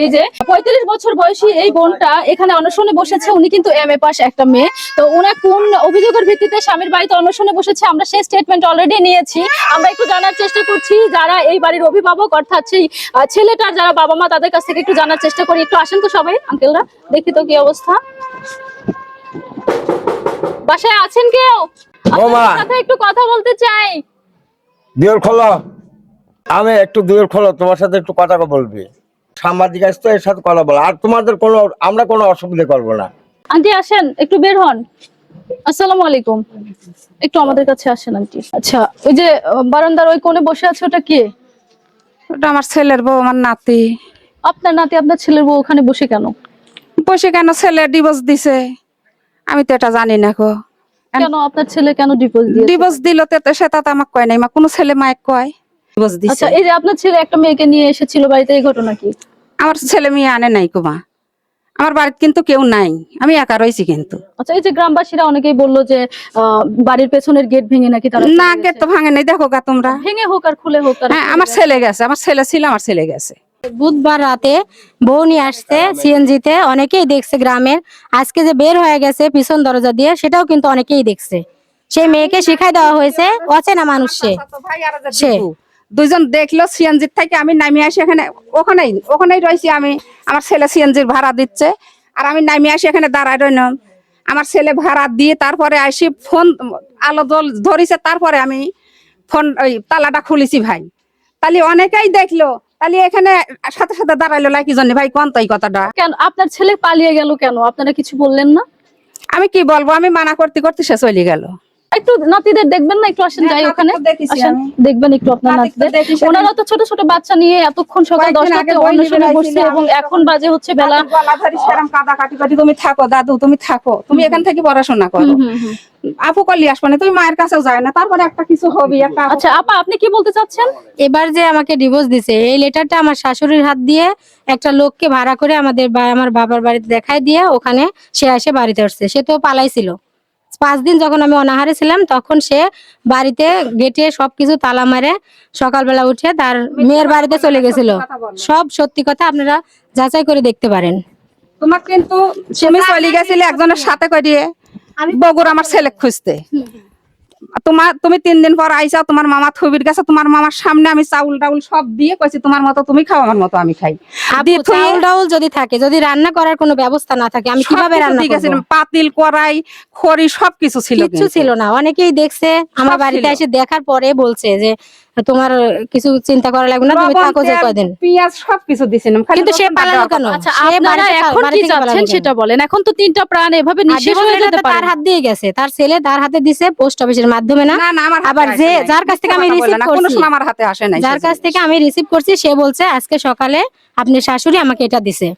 এই যে পঁয়ত্রিশ বছর বয়সী এই বোনটা এখানে অনশনে বসেছে উনি কিন্তু এম এ পাস একটা মেয়ে। তো ওনার কোন অভিযোগের ভিত্তিতে স্বামীর বাড়িতে অনশনে বসেছে আমরা সেই স্টেটমেন্ট অলরেডি নিয়েছি। আমরা একটু জানার চেষ্টা করছি যারা এই বাড়ির অভিভাবক অর্থাৎ সেই ছেলেটার যারা বাবা মা তাদের কাছ থেকে একটু জানার চেষ্টা করি। একটু আসেন তো সবাই আঙ্কেলরা দেখি তো কি অবস্থা। বাসায় আছেন কেউ? সাথে একটু কথা বলতে চাই। দুয়ের খোলো। আমি একটু দুয়ের খোলো তোমার সাথে একটু কথা বলবি। সাংবাদিক আসতো এর সাথে কথা বলো। আর তোমাদের কোনো আমরা কোনো অসুবিধা করব না। আন্টি আসেন একটু বের হন। আসসালামু আলাইকুম। একটু আমাদের কাছে আসেন আন্টি। আচ্ছা ওই যে বারান্দার ওই কোণে বসে আছে ওটা কে? ওটা আমার ছেলের বউ আমার নাতি। আপনার নাতি আপনার ছেলের বউ ওখানে বসে কেন? বসে কেন? ছেলে ডিভোর্স দিছে। আমি তো এটা জানি না গো। কেন আপনার ছেলে কেন ডিভোর্স দিয়ে ডিভোর্স দিল তো সেটা তো আমাকে কয় নাই মা কোনো ছেলে মায়ের কয়? ডিভোর্স আচ্ছা এই যে আপনার ছেলে একটা মেয়েকে নিয়ে এসেছিল বাড়িতে এই ঘটনা কি? আমার ছেলে মেয়ে আনে নাই গো আমার বাড়িতে কিন্তু কেউ নাই। আমি একা রয়েছি কিন্তু। আচ্ছা এই যে গ্রামবাসীরা অনেকেই বলল যে বাড়ির পেছনের গেট ভেঙে নাকি তারা না গেট গেছে। তো ভাঙে নাই। দেখো গা তোমরা। ভেঙে হোক আর খুলে হোক হ্যাঁ আমার ছেলে গেছে। আমার ছেলে ছিল আমার ছেলে গেছে। বুধবার রাতে বউ নিয়ে আসছে সিএনজিতে। অনেকেই দেখছে গ্রামের। আজকে যে বের হয়ে গেছে পিছন দরজা দিয়ে সেটাও কিন্তু অনেকেই দেখছে। সেই মেয়েকে শিখাই দেওয়া হয়েছে অচেনা মানুষ সে। সে দুইজন দেখল সিএনজির থেকে আমি নামিয়ে আসি এখানে। ওখানেই ওখানেই রয়েছি আমি। আমার ছেলে সিএনজির ভাড়া দিচ্ছে। আর আমি নামিয়ে আসি এখানে দাঁড়ায় রইলাম। আমার ছেলে ভাড়া দিয়ে তারপরে আসি ফোন আলো জল ধরিছে তারপরে আমি ফোন ওই তালাটা খুলেছি ভাই। তাহলে অনেকেই দেখল। তাহলে এখানে সাথে সাথে দাঁড়াইলো লাইকি জন্য ভাই কোন তো এই কথাটা? কেন আপনার ছেলে পালিয়ে গেল কেন? আপনারা কিছু বললেন না? আমি কি বলব? আমি মানা করতে করতে সে চলে গেল। একটু নাতিদের দেখবেন না? একটু আসেন হ্যাঁ, যাই ওখানে। দেখেছি দেখবেন একটু আপনার নাতিদের ওনারা তো ছোট ছোট বাচ্চা নিয়ে এতক্ষণ সকাল দশটাতে অন্বেষণে বসছে এবং এখন বাজে হচ্ছে বেলা তুমি থাকো দাদু তুমি থাকো। তুমি এখান থেকে পড়াশোনা করো। হুম, হুম, হুম। আপু কলি আসবে না তুমি মায়ের কাছেও যায় না। তারপরে একটা কিছু হবে আচ্ছা আপা আপনি কি বলতে চাচ্ছেন? এবার যে আমাকে ডিভোর্স দিছে এই লেটারটা আমার শাশুড়ির হাত দিয়ে একটা লোককে ভাড়া করে আমাদের বা- আমার বাবার বাড়িতে দেখায় দিয়ে ওখানে সে এসে বাড়িতে আসছে। সে তো পালাইছিল। পাঁচ দিন যখন আমি অনাহারে ছিলাম তখন সে বাড়িতে গেটে সবকিছু তালা মারে সকালবেলা উঠে তার মেয়ের বাড়িতে চলে গেছিল। সব সত্যি কথা আপনারা যাচাই করে দেখতে পারেন। তোমার কিন্তু সেমি চলে গেছিলে একজনের সাথে করিয়ে বগুর আমার ছেলে খুঁজতে। তোমার তুমি তিন দিন পর আইসা তোমার মামা থবির গেছে তোমার মামার সামনে আমি চাউল টাউল সব দিয়ে কইছি তোমার মতো তুমি খাও আমার মতো আমি খাই। চাউল ডাউল যদি থাকে যদি রান্না করার কোনো ব্যবস্থা না থাকে আমি কীভাবে রান্না করব? পাতিল কড়াই খড়ি সবকিছু ছিল কিছু ছিল না অনেকেই দেখছে আমার বাড়িতে এসে দেখার পরে বলছে যে তোমার কিছু চিন্তা করা লাগবে না তুমি থাকো যে কয়দিন। পেঁয়াজ সবকিছু দিছিলাম খালি কিন্তু সে পালালো কেন? আচ্ছা আপনারা এখন কি কেন? সেটা বলেন। এখন তো তিনটা প্রাণ এভাবে নিঃশেষ হয়ে যেতে তো তার হাত দিয়ে গেছে। তার ছেলে তার হাতে দিছে পোস্ট অফিসের মাধ্যমে না? না না আমার আবার যে যার কাছ থেকে আমি রিসিভ কোনো করছি সময় আমার হাতে আসে নাই যার কাছ থেকে আমি রিসিভ করছি সে বলছে আজকে সকালে আপনি শাশুড়ি আমাকে এটা দিছে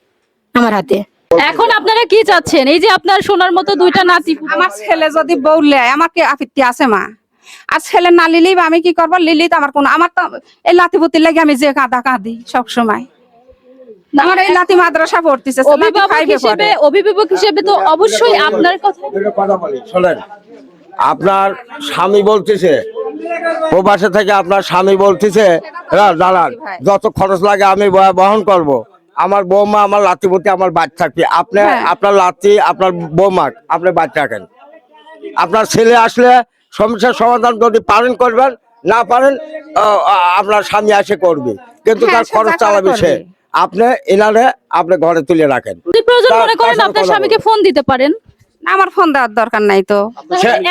আমার হাতে। এখন আপনারা কি চাচ্ছেন? এই যে আপনার সোনার মতো দুইটা নাতি আমার ছেলে যদি বউ লেয় আমাকে আপত্তি আছে মা। আর ছেলে না লিলেই বা আমি কি করব? লিলি তো আমার কোনো আমার তো এই লাতিপুতির লাগে আমি যে কাঁদা কাঁদি সব সময় আমার এই লাতি মাদ্রাসা পড়তেছে অভিভাবক হিসেবে অভিভাবক হিসেবে তো অবশ্যই আপনার কথা শোনেন। স্বামী বলতেছে প্রবাসে থেকে আপনার স্বামী বলতেছে "হ্যাঁ, দাঁড়ান যত খরচ লাগে আমি বহন করব। আমার বৌমা আমার লাতিপতি আমার বাচ্চা থাকবে আপনি হ্যাঁ। আপনার লাতি আপনার বৌমা আপনি বাচ্চা রাখেন আপনার ছেলে আসলে সমস্যার সমাধান যদি পারেন করবেন না পারেন আপনার স্বামী এসে করবে। কিন্তু হ্যাঁ, তার খরচ চালাবে সে। আপনি এনারে আপনি ঘরে তুলে রাখেন। যদি প্রয়োজন মনে করেন আপনার স্বামীকে ফোন দিতে পারেন। না, আমার ফোন দেওয়ার দরকার নাই তো।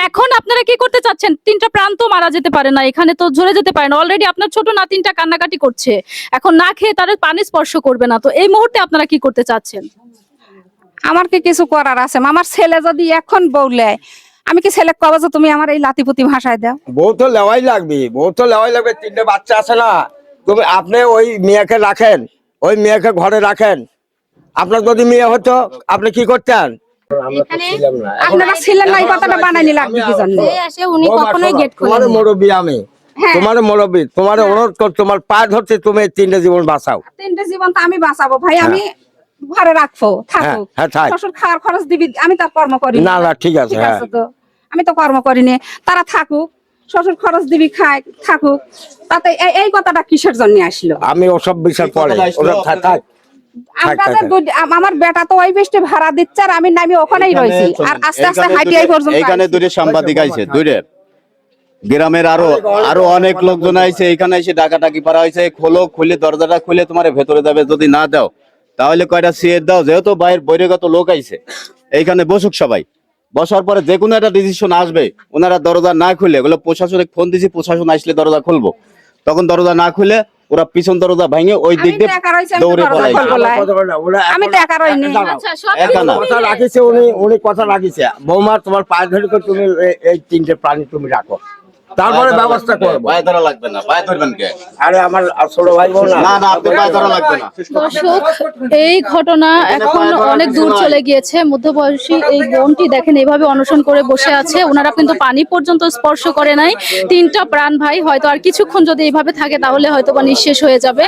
এখন আপনারা কি করতে চাচ্ছেন? তিনটা প্রান্ত মারা যেতে পারে না এখানে তো ঝরে যেতে পারে না। অলরেডি আপনার ছোট নাতিনটা কান্নাকাটি করছে। এখন না খেয়ে তার পানি স্পর্শ করবে না। তো এই মুহূর্তে আপনারা কি করতে চাচ্ছেন? আমার কি কিছু করার আছে। আমার ছেলে যদি এখন বউ লেয় আমি কি ছেলে কবে যে তুমি আমার এই লাতিপুতি ভাষায় দাও? বউ তো লেওয়াই লাগবে বউ তো লেওয়াই লাগবে তিনটে বাচ্চা আছে না। তুমি আপনি ওই মেয়েকে রাখেন ওই মেয়েকে ঘরে রাখেন। আপনার যদি মেয়ে হতো আপনি কি করতেন? আমরা তো ছিলাম না। এখন- আপনারা ছিলেন না এই কথাটা বানাইনি লাগবে কি জন্য? আসে উনি কখনোই শোনো, গেট তোমার খোলেন মুরব্বী আমি। তোমার মুরব্বী। তোমার অনুরোধ কর তোমার পায়ে ধরছে তুমি এই তিনটে জীবন বাঁচাও। তিনটে জীবন তো আমি বাঁচাবো। ভাই আমি ঘরে রাখব থাকুক। হ্যাঁ, শ্বশুর খাওয়ার খরচ দিবি আমি তার কর্ম করি না না। ঠিক আছে হ্যাঁ। তো? আমি তো কর্ম করিনি তারা থাকুক শ্বশুর খরচ দিবি খায় থাকুক। তাতে এই- কথাটা কিসের জন্য আসলো? আমি ওসব বিষয় ওসব থাক থাক আমরা থাক, থাক। বেটা তো ওই ভাড়া দিচ্ছে আর আমি নামি ওখানেই রয়েছি। আর আস্তে আস্তে হাঁটিয়ে পর্যন্ত। দুটো সাংবাদিক আইছে দুইটা গ্রামের আরও আরও অনেক লোকজন আইছে এখানে এসে ডাকাটাকি পারা হয়েছে। খোলো খুলে দরজাটা খুলে তোমার ভেতরে যাবে যদি না দাও। তাহলে কয়টা সিয়ের দাও? যেহেতু বাইরের বহিরাগত লোক আইছে। এইখানে বসুক সবাই। বসার পরে যে কোনো একটা ডিসিশন আসবে। ওনারা দরজা না খুলে এগুলো প্রশাসনিক ফোন দিছি প্রশাসন আসলে দরজা খুলবো। তখন দরজা না খুলে ওরা পিছন দরজা ভাঙে ওই দিক দিয়ে দৌড়ে পলাই। আমি তো একা রইনি। দাঁড়াও। আচ্ছা সব একা না। কথা রাখিছে উনি উনি কথা রাখিছে। বৌমা তোমার পায়ে ধরে করে তুমি এই তিনটে প্রাণী তুমি রাখো। তারপরে ব্যবস্থা করব। পায়ে ধরা লাগবে না পায়ে ধরবেন কে? আরে আমার ছোট ভাই বোন না। না আপনি পায়ে ধরা লাগবে না। দর্শক এই ঘটনা এখন অনেক দূর চলে গিয়েছে। মধ্যবয়সী এই বোনটি দেখেন এইভাবে অনশন করে বসে আছে। ওনারা কিন্তু পানি পর্যন্ত স্পর্শ করে নাই। তিনটা প্রাণ ভাই হয়তো আর কিছুক্ষণ যদি এইভাবে থাকে তাহলে হয়তো বা নিঃশেষ হয়ে যাবে।